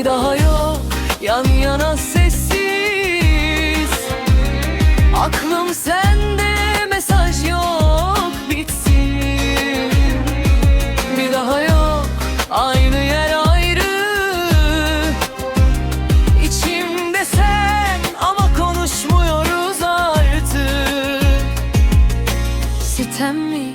Seni daha yok. Yan yana sessiz. Aklım sende mesaj yok. Bitsin. Bir daha yok. Aynı yer ayrı. İçimde sen ama konuşmuyoruz artık. Sitem mi?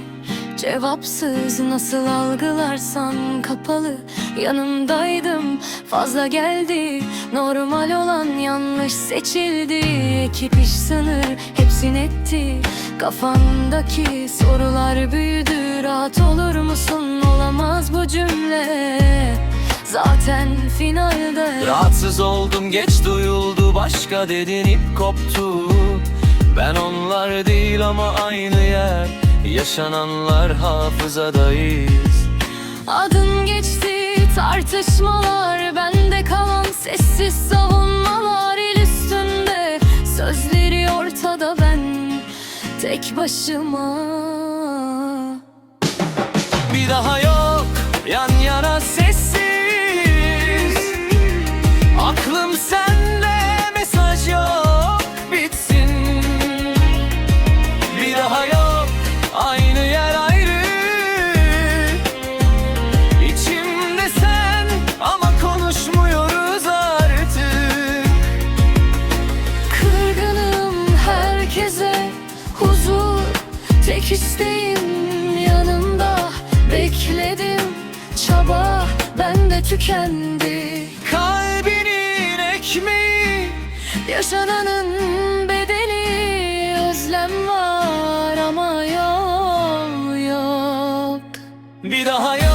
Cevapsız nasıl algılarsan kapalı Yanımdaydım. Fazla geldi Normal olan yanlış seçildi. Ekip iş sınır hepsi netti Kafandaki sorular büyüdü Rahat olur musun? Olamaz bu cümle. Zaten finalde Rahatsız oldum geç duyuldu. Başka dedin ip koptu. Ben onlar değil ama aynı yer Yaşananlar hafızadayız. Adın geçti tartışmalar Bende kalan sessiz savunmalar El üstünde. Sözleri ortada ben Tek başıma. Bir daha Tek isteğim yanımda. Bekledim çaba bende tükendi. Kalbinin ekmeği Yaşananın bedeli. Özlem var ama yok yok. Bir daha yok